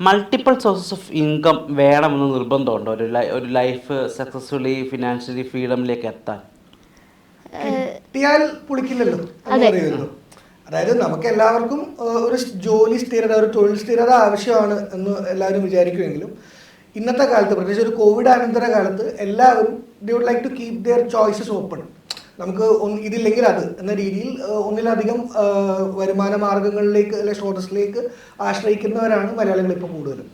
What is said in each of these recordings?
Multiple sources of income വേണമെന്ന് നിർബന്ധമുണ്ടോ? ഒരു ഒരു ലൈഫ് സക്സസ്ഫുള്ളി ഫിനാൻഷ്യലി ഫ്രീഡമിലേക്ക് എത്താൻ? കിട്ടിയാൽ പുളിക്കില്ലല്ലോ. പറയുമല്ലോ അതായത് നമുക്ക് എല്ലാവർക്കും ഒരു ജോലി സ്ഥിരത ഒരു തൊഴിൽ സ്ഥിരത ആവശ്യമാണ് എന്ന് എല്ലാവരും വിചാരിക്കുമെങ്കിലും ഇന്നത്തെ കാലത്ത് പ്രത്യേകിച്ച് ഒരു കോവിഡ് അനന്തര കാലത്ത് എല്ലാവരും they would like to keep their choices open നമുക്ക് ഒന്ന് ഇതില്ലെങ്കിൽ അത് എന്ന രീതിയിൽ ഒന്നിലധികം വരുമാന മാർഗങ്ങളിലേക്ക് അല്ലെ സ്രോതസ്സിലേക്ക് ആശ്രയിക്കുന്നവരാണ് മലയാളികൾ ഇപ്പോൾ കൂടുതലും.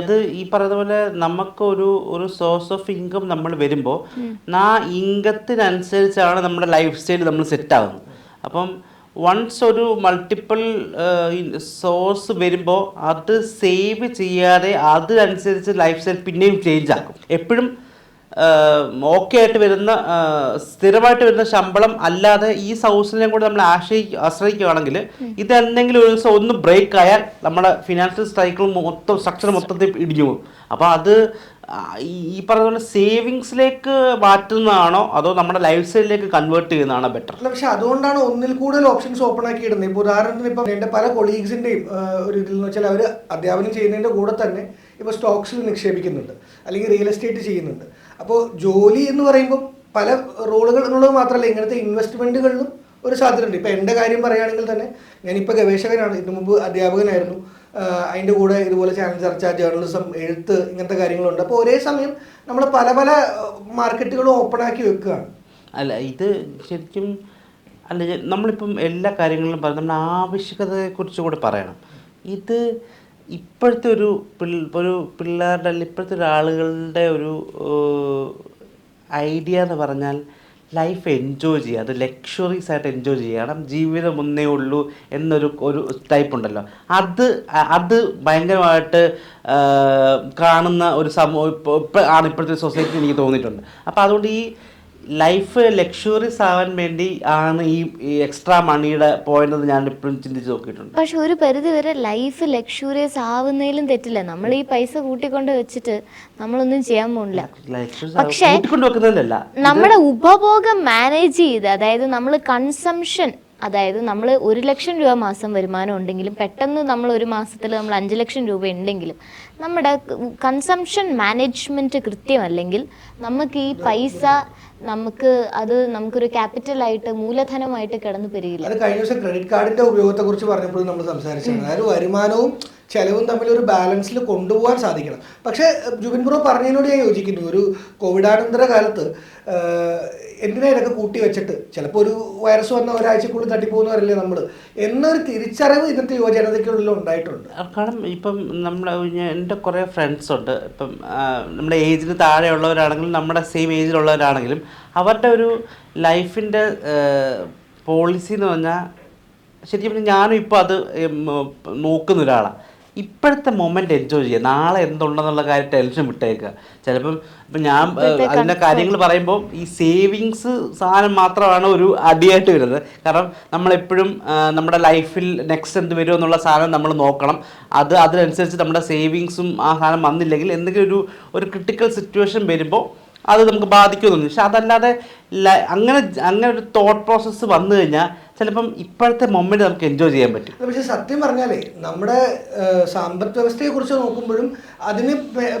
അത് ഈ പറയുന്ന പോലെ നമുക്കൊരു ഒരു സോഴ്സ് ഓഫ് ഇൻകം നമ്മൾ വരുമ്പോൾ ആ ഇൻകത്തിനനുസരിച്ചാണ് നമ്മുടെ ലൈഫ് സ്റ്റൈൽ നമ്മൾ സെറ്റ് ആകുന്നത് അപ്പം വൺസ് ഒരു മൾട്ടിപ്പിൾ സോഴ്സ് വരുമ്പോൾ അത് സേവ് ചെയ്യാതെ അതിനനുസരിച്ച് ലൈഫ് സ്റ്റൈൽ പിന്നെയും ചേഞ്ച് ആക്കും. എപ്പോഴും ഓക്കെ ആയിട്ട് വരുന്ന സ്ഥിരമായിട്ട് വരുന്ന ശമ്പളം അല്ലാതെ ഈ സൗസിനെ കൂടെ നമ്മൾ ആശ്രയി ആശ്രയിക്കുകയാണെങ്കിൽ ഇത് എന്തെങ്കിലും ഒരു ദിവസം ഒന്ന് ബ്രേക്ക് ആയാൽ നമ്മുടെ ഫിനാൻഷ്യൽ സൈക്കിൾ മൊത്തം സ്ട്രക്ചർ മൊത്തത്തിൽ ഇടിഞ്ഞു പോകും. അപ്പോൾ അത് ഈ- ഈ പറഞ്ഞ പോലെ സേവിങ്സിലേക്ക് മാറ്റുന്നതാണോ അതോ നമ്മുടെ ലൈഫ് സ്റ്റൈലിലേക്ക് കൺവേർട്ട് ചെയ്യുന്നതാണോ ബെറ്റർ അല്ല പക്ഷെ അതുകൊണ്ടാണ് ഒന്നിൽ കൂടുതൽ ഓപ്ഷൻസ് ഓപ്പൺ ആക്കി ഇടുന്നത് ഇപ്പോൾ ഉദാഹരണത്തിന് ഇപ്പം എന്റെ പല കൊളീഗ്സിന്റെയും ഒരു ഇതിൽ എന്ന് വെച്ചാൽ അവർ അധ്യാപനം ചെയ്യുന്നതിന്റെ കൂടെ തന്നെ ഇപ്പോൾ സ്റ്റോക്സിൽ നിക്ഷേപിക്കുന്നുണ്ട്. അല്ലെങ്കിൽ റിയൽ എസ്റ്റേറ്റ് ചെയ്യുന്നുണ്ട്. അപ്പോൾ ജോലി എന്ന് പറയുമ്പോൾ പല റോളുകൾ എന്നുള്ളത് മാത്രമല്ല ഇങ്ങനത്തെ ഇൻവെസ്റ്റ്മെന്റുകളിലും ഒരു സാധ്യതയുണ്ട്. ഇപ്പോൾ എന്റെ കാര്യം പറയുകയാണെങ്കിൽ തന്നെ ഞാനിപ്പോൾ ഗവേഷകനാണ്. ഇതിനു മുമ്പ് അധ്യാപകനായിരുന്നു. അതിന്റെ കൂടെ ഇതുപോലെ ചാനൽ ചർച്ച ജേർണലിസം എഴുത്ത് ഇങ്ങനത്തെ കാര്യങ്ങളുണ്ട്. അപ്പോൾ ഒരേ സമയം നമ്മൾ പല പല മാർക്കറ്റുകളും ഓപ്പൺ ആക്കി വെക്കുകയാണ്. അല്ല ഇത് ശരിക്കും അല്ല നമ്മളിപ്പം എല്ലാ കാര്യങ്ങളിലും പറയും നമ്മുടെ ആവശ്യകതയെക്കുറിച്ച് കൂടെ പറയണം. ഇത് ഇപ്പോഴത്തെ ഒരു ഒരു പിള്ളേരുടെ അല്ലെങ്കിൽ ഇപ്പോഴത്തെ ഒരു ആളുകളുടെ ഒരു ഐഡിയ എന്ന് പറഞ്ഞാൽ ലൈഫ് എൻജോയ് ചെയ്യുക. അത് ലക്ഷറീസ് ആയിട്ട് എൻജോയ് ചെയ്യണം ജീവിതം ഒന്നേ ഉള്ളൂ എന്നൊരു ഒരു ടൈപ്പ് ഉണ്ടല്ലോ. അത് അത് ഭയങ്കരമായിട്ട് കാണുന്ന ഒരു സമൂഹം ആണ് ഇപ്പോഴത്തെ സൊസൈറ്റി എനിക്ക് തോന്നിയിട്ടുണ്ട്. അപ്പോൾ അതുകൊണ്ട് ഈ ലൈഫ് ലക്ഷറീസ് ആവാൻ വേണ്ടി ആണ് ഈ എക്സ്ട്രാ മണിയുടെ പോയിന്റ് ഞാൻ ഇപ്പോഴും ചിന്തിച്ച് നോക്കിയിട്ടുണ്ട്. പക്ഷെ ഒരു പരിധി വരെ ലൈഫ് ലക്ഷൂറിയസ് ആവുന്നതിലും തെറ്റില്ല. നമ്മൾ ഈ പൈസ കൂട്ടിക്കൊണ്ട് വെച്ചിട്ട് നമ്മളൊന്നും ചെയ്യാൻ പോണില്ല. പക്ഷേ നമ്മുടെ ഉപഭോഗം മാനേജ് ചെയ്ത് അതായത് നമ്മൾ കൺസംഷൻ അതായത് നമ്മൾ ഒരു ലക്ഷം രൂപ മാസം വരുമാനം ഉണ്ടെങ്കിലും പെട്ടെന്ന് നമ്മൾ ഒരു മാസത്തിൽ നമ്മൾ അഞ്ച് ലക്ഷം രൂപ ഉണ്ടെങ്കിലും നമ്മുടെ കൺസംഷൻ മാനേജ്മെന്റ് കൃത്യമല്ലെങ്കിൽ നമുക്ക് ഈ പൈസ നമുക്ക് അത് നമുക്കൊരു ക്യാപിറ്റൽ ആയിട്ട് മൂലധനമായിട്ട് കിടന്നു പെരുകില്ല. അത് കഴിഞ്ഞ ദിവസം ക്രെഡിറ്റ് കാർഡിന്റെ ഉപയോഗത്തെ കുറിച്ച് പറഞ്ഞപ്പോഴും നമ്മൾ സംസാരിച്ചു അതായത് വരുമാനവും ചെലവും തമ്മിൽ ഒരു ബാലൻസിൽ കൊണ്ടുപോകാൻ സാധിക്കണം. പക്ഷേ ജുബിൻ ബ്രോ പറഞ്ഞതിനോട് ഞാൻ യോജിക്കുന്നു. ഒരു കോവിഡാനന്തര കാലത്ത് എന്തിനാ കൂട്ടി വെച്ചിട്ട്? ചിലപ്പോൾ ഒരു വൈറസ് വന്ന ഒരാഴ്ചക്കുള്ളിൽ തട്ടിപ്പോകുന്നവരല്ലേ നമ്മൾ എന്നൊരു തിരിച്ചറിവ് ഇന്നത്തെ യുവജനതയ്ക്കുള്ളിൽ ഉണ്ടായിട്ടുണ്ട്. കാരണം ഇപ്പം നമ്മൾ എന്റെ കുറേ ഫ്രണ്ട്സ് ഉണ്ട്. ഇപ്പം നമ്മുടെ ഏജിന് താഴെയുള്ളവരാണെങ്കിലും നമ്മുടെ സെയിം ഏജിലുള്ളവരാണെങ്കിലും അവരുടെ ഒരു ലൈഫിന്റെ പോളിസി എന്ന് പറഞ്ഞാൽ ശരിക്കും ഞാനും ഇപ്പോൾ അത് നോക്കുന്ന ഒരാളാണ് ഇപ്പോഴത്തെ മൊമെന്റ് എൻജോയ് ചെയ്യുക. നാളെ എന്തുണ്ടെന്നുള്ള കാര്യം ടെൻഷൻ വിട്ടേക്കുക. ചിലപ്പം ഇപ്പം ഞാൻ അതിന്റെ കാര്യങ്ങൾ പറയുമ്പോൾ ഈ സേവിങ്സ് സാധനം മാത്രമാണ് ഒരു അടിയായിട്ട് വരുന്നത്. കാരണം നമ്മളെപ്പോഴും നമ്മുടെ ലൈഫിൽ നെക്സ്റ്റ് എന്ത് വരും എന്നുള്ള സാധനം നമ്മൾ നോക്കണം. അത് അതിനനുസരിച്ച് നമ്മുടെ സേവിങ്സും ആ സാധനം വന്നില്ലെങ്കിൽ എന്തെങ്കിലും ഒരു ഒരു ക്രിട്ടിക്കൽ സിറ്റുവേഷൻ വരുമ്പോൾ അത് നമുക്ക് ബാധിക്കുമെന്നു പക്ഷെ അതല്ലാതെ അങ്ങനെ അങ്ങനെ ഒരു തോട്ട് പ്രോസസ്സ് വന്നു കഴിഞ്ഞാൽ ചിലപ്പം ഇപ്പോഴത്തെ മൊമെന്റ് നമുക്ക് എൻജോയ് ചെയ്യാൻ പറ്റും. പക്ഷെ സത്യം പറഞ്ഞാലേ നമ്മുടെ സാമ്പത്തിക വ്യവസ്ഥയെ കുറിച്ച് നോക്കുമ്പോഴും അതിന്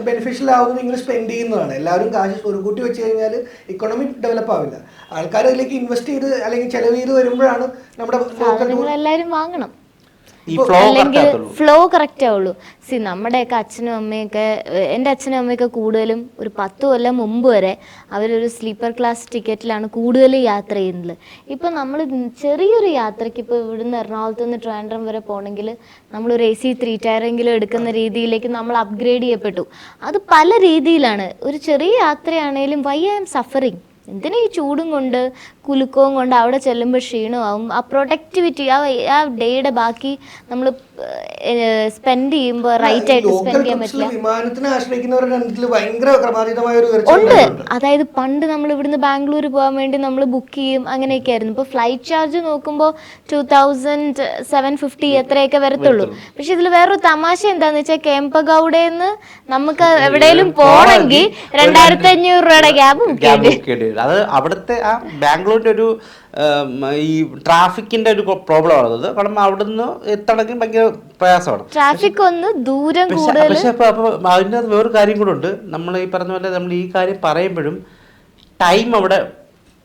ബെനിഫിഷ്യൽ ആവുന്നത് ഇങ്ങനെ സ്പെൻഡ് ചെയ്യുന്നതാണ്. എല്ലാവരും കാശ് സ്വരുക്കൂട്ടി വെച്ച് കഴിഞ്ഞാൽ ഇക്കോണമി ഡെവലപ്പ് ആവില്ല. ആൾക്കാർ അതിലേക്ക് ഇൻവെസ്റ്റ് ചെയ്ത് അല്ലെങ്കിൽ ചെലവ് ചെയ്ത് വരുമ്പോഴാണ് നമ്മുടെ എല്ലാവരും വാങ്ങണം. അല്ലെങ്കിൽ ഫ്ലോ കറക്റ്റ് ആവുള്ളൂ. സി നമ്മുടെയൊക്കെ അച്ഛനും അമ്മയൊക്കെ എന്റെ അച്ഛനും അമ്മയൊക്കെ കൂടുതലും ഒരു പത്ത് കൊല്ലം മുമ്പ് വരെ അവരൊരു സ്ലീപ്പർ ക്ലാസ് ടിക്കറ്റിലാണ് കൂടുതൽ യാത്ര ചെയ്യുന്നത്. ഇപ്പം നമ്മൾ ചെറിയൊരു യാത്രയ്ക്ക് ഇപ്പോൾ ഇവിടുന്ന് എറണാകുളത്ത് നിന്ന് ട്രാൻഡ്രം വരെ പോകണമെങ്കിൽ നമ്മളൊരു എ സി ത്രീ ടയറെങ്കിലും എടുക്കുന്ന രീതിയിലേക്ക് നമ്മൾ അപ്ഗ്രേഡ് ചെയ്യപ്പെട്ടു. അത് പല രീതിയിലാണ്. ഒരു ചെറിയ യാത്രയാണെങ്കിലും വൈ ഐ എം സഫറിങ് എന്തിനാ ഈ ചൂടും കൊണ്ട് കുലുക്കവും കൊണ്ട് അവിടെ ചെല്ലുമ്പോൾ ക്ഷീണമാവും? ആ പ്രൊഡക്ടിവിറ്റി ആ ആ ഡേയുടെ ബാക്കി നമ്മൾ സ്പെൻഡ് ചെയ്യുമ്പോൾ റൈറ്റ് ആയിട്ട് സ്പെൻഡ് ചെയ്യാൻ പറ്റില്ല. വിമാനത്തിന് ആശ്രയിക്കുന്നവരുടെ എണ്ണത്തിൽ ഭയങ്കര ക്രമാതീതമായ ഒരു ഉണ്ട്. അതായത് പണ്ട് നമ്മൾ ഇവിടുന്ന് ബാംഗ്ലൂർ പോകാൻ വേണ്ടി നമ്മൾ ബുക്ക് ചെയ്യും അങ്ങനെയൊക്കെ ആയിരുന്നു ഇപ്പോൾ ഫ്ലൈറ്റ് ചാർജ് നോക്കുമ്പോൾ ടു തൗസൻഡ് സെവൻ ഫിഫ്റ്റി എത്രയൊക്കെ വരത്തുള്ളൂ. പക്ഷെ ഇതിൽ വേറൊരു തമാശ എന്താന്ന് വെച്ചാൽ കേമ്പഗൗഡേന്ന് നമുക്ക് എവിടെയെങ്കിലും പോകണമെങ്കിൽ രണ്ടായിരത്തി അഞ്ഞൂറ് രൂപയുടെ ക്യാബ് ബുക്ക് ചെയ്യേണ്ടി? ബുക്ക് വരും അത് അവിടുത്തെ ആ ബാംഗ്ലൂരിന്റെ ഒരു ഈ ട്രാഫിക്കിന്റെ ഒരു പ്രോബ്ലം ആണത് കാരണം അവിടുന്ന് എത്തണമെങ്കിൽ ഭയങ്കര പ്രയാസമാണ്. ട്രാഫിക് ഒന്ന് ദൂരം പക്ഷെ അപ്പോൾ അപ്പോൾ അപ്പൊ അപ്പൊ അതിന്റെ അത് വേറൊരു കാര്യം കൂടെ ഉണ്ട്. നമ്മൾ ഈ പറഞ്ഞ പോലെ നമ്മൾ ഈ കാര്യം പറയുമ്പോഴും ടൈം അവിടെ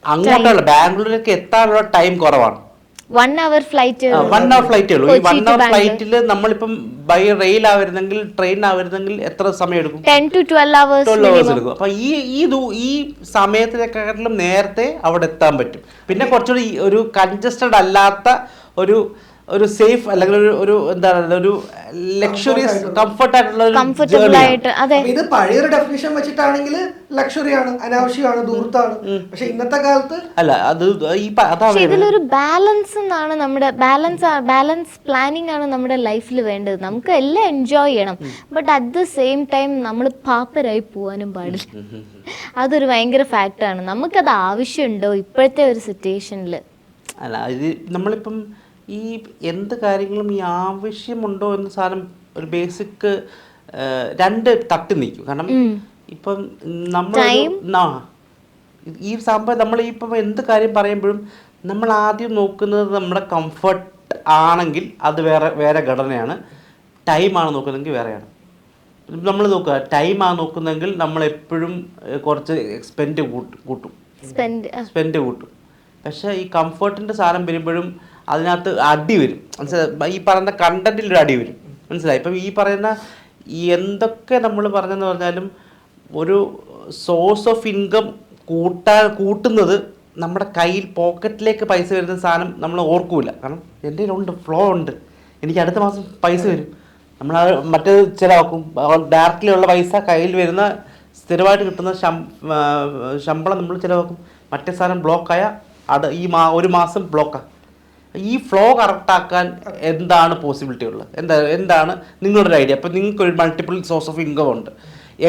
അങ്ങോട്ടുള്ള ബാംഗ്ലൂരിലേക്ക് എത്താനുള്ള ടൈം കുറവാണ്. One hour flight one hour ഫ്ലൈറ്റേ ഉള്ളൂ. ഈ വൺ അവർ. ഫ്ലൈറ്റിൽ നമ്മളിപ്പം ബൈ റെയിൽ ആവരുന്നെങ്കിൽ ട്രെയിൻ ആവരുന്നെങ്കിൽ എത്ര സമയം എടുക്കും? Ten to twelve hours twelve hours എടുക്കും. അപ്പൊ ഈ ഈ ഈ സമയത്തിനെക്കാട്ടിലും നേരത്തെ അവിടെ എത്താൻ പറ്റും. പിന്നെ കുറച്ചുകൂടി ഒരു കൺജസ്റ്റഡ് അല്ലാത്ത ഒരു ഒരു സേഫ് അല്ലെങ്കിൽ ഒരു ഒരു എന്താ പറയുക ഒരു ലക്ഷറിയസ് കംഫർട്ട് ആയിട്ടുള്ള ഒരു കംഫർട്ടബിൾ ആയിട്ട് അതെ. ഇത് പഴയൊരു ഡെഫിനേഷൻ വെച്ചിട്ടാണെങ്കിൽ ലക്ഷറിയാണ് അനാവശ്യമാണ് ദൂർത്താണ്. പക്ഷെ ഇന്നത്തെ കാലത്ത് അല്ല അത് ഈ ഇതിലൊരു ബാലൻസ് എന്നാണ് നമ്മുടെ ബാലൻസ് ബാലൻസ് പ്ലാനിങ് ആണ് നമ്മുടെ ലൈഫിൽ വേണ്ടത്. നമുക്ക് എല്ലാം എൻജോയ് ചെയ്യണം. But at the same time നമ്മൾ പാപ്പരായി പോകാനും പാടില്ല. അതൊരു ഭയങ്കര ഫാക്ടറാണ് നമുക്കത് ആവശ്യമുണ്ടോ ഇപ്പോഴത്തെ ഒരു സിറ്റുവേഷനിൽ അല്ല ഇത് നമ്മളിപ്പം ഈ എന്ത് കാര്യങ്ങളും ഈ ആവശ്യമുണ്ടോ എന്ന സാധനം ഒരു ബേസിക് രണ്ട് തട്ടി നിൽക്കും. കാരണം ഇപ്പം നമ്മൾ ഈ സംഭവം നമ്മൾ ഇപ്പം എന്ത് കാര്യം പറയുമ്പോഴും നമ്മൾ ആദ്യം നോക്കുന്നത് നമ്മുടെ കംഫർട്ട് ആണെങ്കിൽ അത് വേറെ വേറെ ഘടനയാണ്. ടൈമാണ് നോക്കുന്നതെങ്കിൽ വേറെയാണ്. നമ്മൾ നോക്കുക ടൈമാണ് നോക്കുന്നതെങ്കിൽ നമ്മൾ എപ്പോഴും കുറച്ച് എക്സ്പെൻഡ് കൂട്ടും. സ്പെൻഡ് സ്പെൻഡ് കൂട്ടും. പക്ഷേ ഈ കംഫർട്ടിന്റെ സാധനം വരുമ്പോഴും അതിനകത്ത് അടി വരും. മനസ്സിലായി ഈ പറയുന്ന കണ്ടന്റിൽ ഒരു അടി വരും. മനസ്സിലായി? ഇപ്പം ഈ പറയുന്ന എന്തൊക്കെ നമ്മൾ പറഞ്ഞെന്ന് പറഞ്ഞാലും ഒരു സോഴ്സ് ഓഫ് ഇൻകം കൂട്ടാ കൂട്ടുന്നത് നമ്മുടെ കയ്യിൽ പോക്കറ്റിലേക്ക് പൈസ വരുന്ന സാധനം നമ്മൾ ഓർക്കൂല. കാരണം എന്റെ കയ്യിലുണ്ട് ഫ്ലോ ഉണ്ട്. എനിക്ക് അടുത്ത മാസം പൈസ വരും. നമ്മൾ മറ്റേ ചിലവാക്കും. ഡയറക്റ്റ്ലി ഉള്ള പൈസ കയ്യിൽ വരുന്ന സ്ഥിരമായിട്ട് കിട്ടുന്ന ശമ്പളം നമ്മൾ ചിലവാക്കും. മറ്റേ സാധനം ബ്ലോക്കായ അത് ഈ മാ ഒരു മാസം ബ്ലോക്കാണ് ഈ ഫ്ലോ കറക്റ്റാക്കാൻ എന്താണ് പോസിബിലിറ്റി ഉള്ളത്? എന്താ എന്താണ് നിങ്ങളുടെ ഐഡിയ അപ്പോൾ നിങ്ങൾക്ക് ഒരു മൾട്ടിപ്പിൾ സോഴ്സ് ഓഫ് ഇൻകം ഉണ്ട്.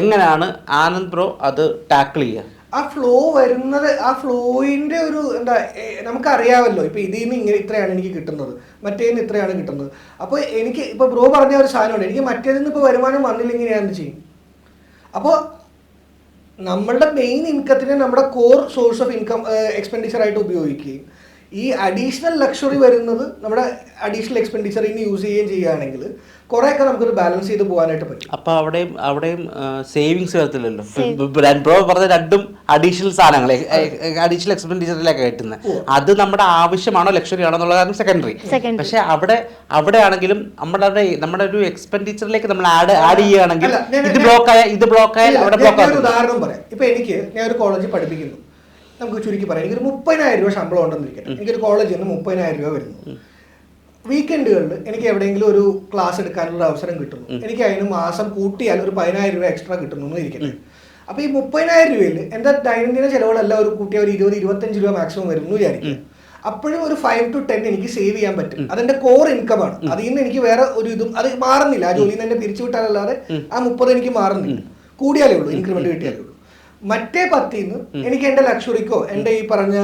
എങ്ങനെയാണ് ആനന്ദ് ബ്രോ അത് ടാക്കിൾ ചെയ്യുക ആ ഫ്ലോ വരുന്നത് ആ ഫ്ലോയിന്റെ ഒരു എന്താ നമുക്കറിയാമല്ലോ. ഇപ്പൊ ഇതിൽ നിന്ന് ഇങ്ങനെ ഇത്രയാണ് എനിക്ക് കിട്ടുന്നത്. മറ്റേന്ന് ഇത്രയാണ് കിട്ടുന്നത്. അപ്പോൾ എനിക്ക് ഇപ്പൊ ബ്രോ പറഞ്ഞ ഒരു സാധനമുണ്ട്. എനിക്ക് മറ്റേതിൽ നിന്ന് ഇപ്പൊ വരുമാനം വന്നില്ലെങ്കിൽ ഞാൻ ചെയ്യും? അപ്പോൾ നമ്മളുടെ മെയിൻ ഇൻകത്തിനെ നമ്മുടെ core source of income expenditure ആയിട്ട് ഉപയോഗിക്കുകയും ഈ അഡീഷണൽ ലക്ഷറി വരുന്നത് നമ്മുടെ അഡീഷണൽ എക്സ്പെൻഡിച്ചർ ഇനി യൂസ് ചെയ്യുകയും ചെയ്യുകയാണെങ്കിൽ കുറേയൊക്കെ നമുക്കൊരു ബാലൻസ് ചെയ്ത് പോകാനായിട്ട് പറ്റും. അപ്പൊ അവിടെയും അവിടെയും സേവിങ്സ് വരത്തില്ലല്ലോ. ബ്രോ പറഞ്ഞ രണ്ടും അഡീഷണൽ സാധനങ്ങൾ അഡീഷണൽ എക്സ്പെൻഡിച്ചറിലേക്ക് കിട്ടുന്നത് അത് നമ്മുടെ ആവശ്യമാണോ ലക്ഷറി ആണോ എന്നുള്ള കാരണം സെക്കൻഡറി. പക്ഷെ അവിടെ അവിടെ ആണെങ്കിലും നമ്മുടെ അവിടെ നമ്മുടെ ഒരു എക്സ്പെൻഡിച്ചറിലേക്ക് നമ്മൾ ആഡ് ആഡ് ചെയ്യുകയാണെങ്കിൽ ഇത് ബ്ലോക്ക് ആയ ഇത് ബ്ലോക്ക് ആയാൽ അവിടെ ബ്ലോക്ക് ഉദാഹരണം പറയാം. ഇപ്പൊ എനിക്ക് ഞാൻ ഒരു കോളേജിൽ പഠിപ്പിക്കുന്നു. നമുക്ക് ചുരുക്കി പറയാം. എനിക്കൊരു മുപ്പതിനായിരം രൂപ ശമ്പളം ഉണ്ടെന്നിരിക്കട്ടെ എനിക്കൊരു കോളേജിൽ നിന്ന് മുപ്പതിനായിരം രൂപ വരുന്നു. വീക്കെൻഡുകളിൽ എനിക്ക് എവിടെയെങ്കിലും ഒരു ക്ലാസ് എടുക്കാനുള്ള അവസരം കിട്ടുന്നു. എനിക്ക് അതിന് മാസം കൂട്ടിയാൽ ഒരു പതിനായിരം രൂപ എക്സ്ട്രാ കിട്ടുന്നു എന്ന് ഇരിക്കട്ടെ. അപ്പൊ ഈ മുപ്പതിനായിരം രൂപയിൽ എന്റെ ദൈനംദിന ചെലവുകളെല്ലാം ഒരു കൂട്ടിയ ഒരു ഇരുപത് ഇരുപത്തഞ്ച് രൂപ മാക്സിമം വരുന്നു വിചാരിക്കും അപ്പോഴും ഒരു ഫൈവ് ടു ടെൻ എനിക്ക് സേവ് ചെയ്യാൻ പറ്റും. അതെന്റെ കോർ ഇൻകം ആണ്. അതിൽ നിന്ന് എനിക്ക് വേറെ ഒരു ഇതും അത് മാറുന്നില്ല. ആ ജോലിയിൽ നിന്ന് എന്നെ പിരിച്ചു വിട്ടാലല്ലാതെ ആ മുപ്പത് എനിക്ക് മാറുന്നില്ല. കൂടിയാലേ ഉള്ളൂ ഇൻക്രിമെന്റ് കിട്ടിയാലേ ഉള്ളൂ. മറ്റേ പത്തിന്ന് എനിക്ക് എന്റെ ലക്ഷറിക്കോ എന്റെ ഈ പറഞ്ഞ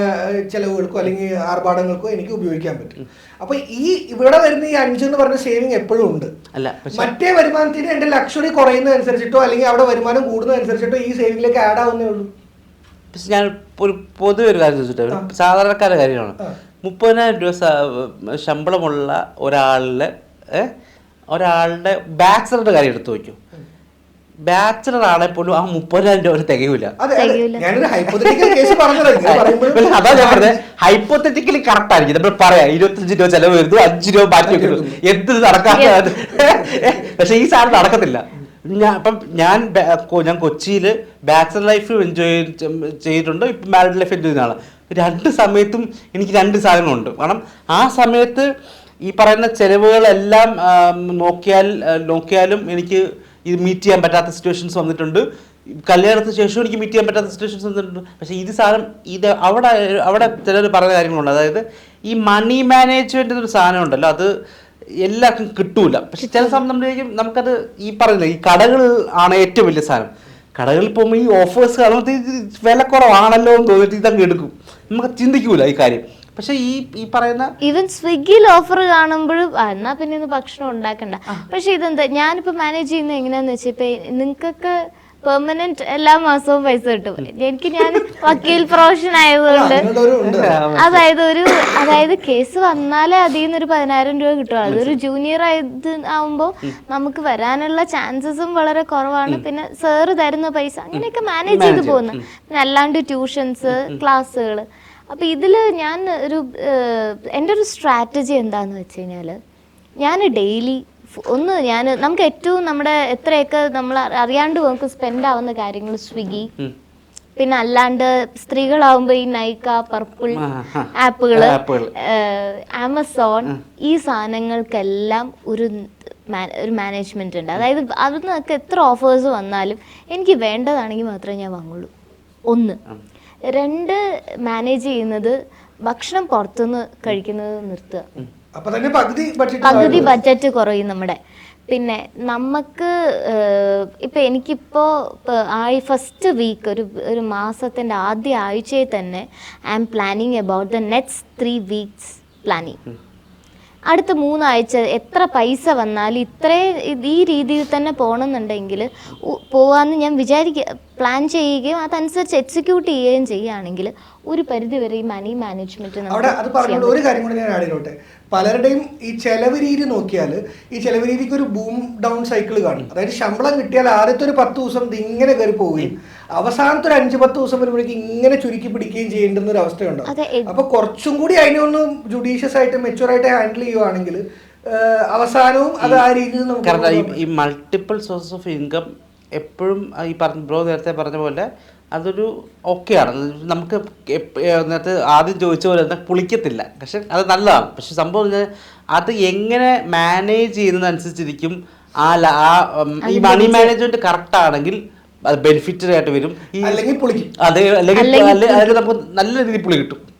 ചിലവുകൾക്കോ അല്ലെങ്കിൽ ആർഭാടങ്ങൾക്കോ എനിക്ക് ഉപയോഗിക്കാൻ പറ്റും. അപ്പൊ ഈ ഇവിടെ വരുന്ന ഈ അഞ്ച് എന്ന് പറഞ്ഞ സേവിങ് എപ്പോഴും ഉണ്ട്. അല്ല മറ്റേ വരുമാനത്തിന് എന്റെ ലക്ഷറി കുറയുന്നതനുസരിച്ചിട്ടോ അല്ലെങ്കിൽ അവിടെ വരുമാനം കൂടുന്നതനുസരിച്ചിട്ടോ ഈ സേവിങ്ങിലേക്ക് ആഡ് ആവുന്നേ ഉള്ളൂ. പക്ഷെ ഞാൻ ഒരു പൊതുവെ ഒരു കാര്യം ചോദിച്ചിട്ട് സാധാരണക്കാരുടെ കാര്യമാണ്. മുപ്പതിനായിരം രൂപ ശമ്പളമുള്ള ഒരാളുടെ ഒരാളുടെ ബാച്ചലറുടെ കാര്യം എടുത്തു നോക്കും ബാച്ചിലർ ആളെ പോലും ആ മുപ്പതിനായിരം രൂപ തികയൂല. അതെ ഞാൻ പറഞ്ഞത്. ഹൈപ്പോത്തറ്റിക്കലി കറക്റ്റ് ആയിരിക്കും. നമ്മൾ പറയാം ഇരുപത്തഞ്ച് രൂപ ചെലവ് വരുന്നു അഞ്ച് രൂപ ബാക്കി വെക്കുന്നു എന്ത് നടക്കാത്ത പക്ഷെ ഈ സാധനം നടക്കത്തില്ല. ഞാൻ അപ്പം ഞാൻ ഞാൻ കൊച്ചിയിൽ ബാച്ചലർ ലൈഫ് എൻജോയ് ചെയ്തിട്ടുണ്ട്. ഇപ്പം മാരിഡ് ലൈഫ് എൻജോയ് ചെയ്യുന്ന ആളാണ് രണ്ട് സമയത്തും എനിക്ക് രണ്ട് സാധനങ്ങളുണ്ട്. കാരണം ആ സമയത്ത് ഈ പറയുന്ന ചെലവുകളെല്ലാം നോക്കിയാൽ നോക്കിയാലും എനിക്ക് ഇത് മീറ്റ് ചെയ്യാൻ പറ്റാത്ത സിറ്റുവേഷൻസ് വന്നിട്ടുണ്ട്. കല്യാണത്തിന് ശേഷം എനിക്ക് മീറ്റ് ചെയ്യാൻ പറ്റാത്ത സിറ്റുവേഷൻസ് വന്നിട്ടുണ്ട്. പക്ഷേ ഇത് സാധനം ഇത് അവിടെ അവിടെ ചിലർ പറയുന്ന കാര്യങ്ങളുണ്ട്. അതായത് ഈ മണി മാനേജ്മെന്റ് ഒരു സാധനം ഉണ്ടല്ലോ അത് എല്ലാവർക്കും കിട്ടൂല. പക്ഷെ ചില സമയം നമ്മളേക്കും നമുക്കത് ഈ പറയുന്നത് ഈ കടകൾ ആണ് ഏറ്റവും വലിയ സാധനം. കടകളിൽ പോകുമ്പോൾ ഈ ഓഫേഴ്സ് കാണുമ്പോൾ വില കുറവാണല്ലോ എന്ന് തോന്നിയിട്ട് ഇതങ്ങ് എടുക്കും. നമുക്ക് ചിന്തിക്കൂല ഈ കാര്യം. പക്ഷെ ഈ ഈ പറയുന്ന ഈവൻ സ്വിഗ്ഗിയിൽ ഓഫർ കാണുമ്പോഴും എന്നാ പിന്നെ ഇന്ന് ഭക്ഷണം ഉണ്ടാക്കണ്ട. പക്ഷെ ഇതെന്താ ഞാനിപ്പോ മാനേജ് ചെയ്യുന്നത് എങ്ങനെയാന്ന് വെച്ചാൽ ഇപ്പൊ നിങ്ങൾക്കൊക്കെ പെർമനന്റ് എല്ലാ മാസവും പൈസ കിട്ടും. എനിക്ക് ഞാൻ വക്കീൽ പ്രൊഫഷൻ ആയതുകൊണ്ട് അതായത് ഒരു അതായത് കേസ് വന്നാലേ അതിൽ നിന്ന് ഒരു പതിനായിരം രൂപ കിട്ടും അതൊരു ജൂനിയർ ആയത് ആവുമ്പോൾ നമുക്ക് വരാനുള്ള ചാൻസസും വളരെ കുറവാണ്. പിന്നെ സാറ് തരുന്ന പൈസ അങ്ങനെയൊക്കെ മാനേജ് ചെയ്ത് പോകുന്നു. പിന്നെ അല്ലാണ്ട് ട്യൂഷൻസ് ക്ലാസ്സുകൾ അപ്പൊ ഇതിൽ ഞാൻ ഒരു എന്റെ ഒരു സ്ട്രാറ്റജി എന്താന്ന് വെച്ച് കഴിഞ്ഞാൽ ഞാൻ ഡെയിലി ഒന്ന് ഞാൻ നമുക്ക് ഏറ്റവും നമ്മുടെ എത്രയൊക്കെ നമ്മൾ അറിയാണ്ട് നമുക്ക് സ്പെൻഡ് ആവുന്ന കാര്യങ്ങൾ സ്വിഗ്ഗി പിന്നെ അല്ലാണ്ട് സ്ത്രീകളാവുമ്പോ ഈ നൈക്ക പർപ്പിൾ ആ, ആ. ആപ്പുകൾ ആപ്പുകൾ. ആമസോൺ ഈ സാധനങ്ങൾക്കെല്ലാം ഒരു ഒരു മാനേജ്മെന്റ് ഉണ്ട്. അതായത് അതിൽ നിന്നൊക്കെ എത്ര ഓഫേഴ്സ് വന്നാലും എനിക്ക് വേണ്ടതാണെങ്കിൽ മാത്രമേ ഞാൻ വാങ്ങുള്ളൂ. ഒന്ന്. രണ്ട് മാനേജ് ചെയ്യുന്നത് ഭക്ഷണം പുറത്തുനിന്ന് കഴിക്കുന്നത് നിർത്തുക. പകുതി ബഡ്ജറ്റ് കുറയും നമ്മുടെ. പിന്നെ നമുക്ക് ഇപ്പം എനിക്കിപ്പോൾ ആയി ഫസ്റ്റ് വീക്ക് ഒരു ഒരു മാസത്തിന്റെ ആദ്യ ആഴ്ചയിൽ തന്നെ I am planning about the next three weeks planning അടുത്ത മൂന്നാഴ്ച എത്ര പൈസ വന്നാൽ ഇത്രേ ഈ രീതിയിൽ തന്നെ പോകണമെന്നുണ്ടെങ്കിൽ പോവാന്ന് ഞാൻ വിചാരിക്കുക പ്ലാൻ ചെയ്യുകയും അതനുസരിച്ച് എക്സിക്യൂട്ട് ചെയ്യുകയും ചെയ്യുകയാണെങ്കിൽ ഒരു പരിധിവരെ ഈ മണി മാനേജ്മെന്റ് അവിടെ അത് പറഞ്ഞുകൊണ്ട് ഒരു കാര്യം കൂടി ഞാൻ പലരുടെയും ഈ ചെലവ് രീതി നോക്കിയാൽ ഈ ചെലവ് രീതിക്ക് ഒരു ബൂം ഡൗൺ സൈക്കിൾ കാണും. അതായത് ശമ്പളം കിട്ടിയാൽ ആദ്യത്തെ ഒരു പത്ത് ദിവസം ഇത് ഇങ്ങനെ കയറി പോവുകയും അവസാനത്തെ ഒരു അഞ്ച് പത്ത് ദിവസം വരുമ്പോഴേക്ക് ഇങ്ങനെ ചുരുക്കി പിടിക്കുകയും ചെയ്യേണ്ടുന്ന ഒരു അവസ്ഥയുണ്ടാവും അപ്പൊ കുറച്ചും കൂടി അതിനെ ഒന്ന് ജുഡീഷ്യസ് ആയിട്ട് മെച്ചുവർ ആയിട്ട് ഹാൻഡിൽ ചെയ്യുവാണെങ്കിൽ അവസാനവും അത് ആ രീതിയിൽ നമുക്ക് കാരണം ഈ മൾട്ടിപ്പിൾ സോഴ്സ് ഓഫ് ഇൻകം എപ്പോഴും ഈ പറഞ്ഞ ബ്രോ നേരത്തെ പറഞ്ഞ പോലെ അതൊരു ഓക്കെയാണ് നമുക്ക് നേരത്തെ ആദ്യം ചോദിച്ച പോലെ തന്നെ പുളിക്കത്തില്ല. പക്ഷെ അത് നല്ലതാണ്. പക്ഷെ സംഭവം എന്ന് അത് എങ്ങനെ മാനേജ് ചെയ്യുന്നതനുസരിച്ചിരിക്കും ആ ആ ഈ മണി മാനേജ്മെന്റ് കറക്റ്റ് ആണെങ്കിൽ അത് ബെനിഫിറ്റഡ് ആയിട്ട് വരും. അല്ലെങ്കിൽ അതെ അല്ലെങ്കിൽ അല്ലെങ്കിൽ അതിൽ നമുക്ക് നല്ല രീതിയിൽ പുളി കിട്ടും.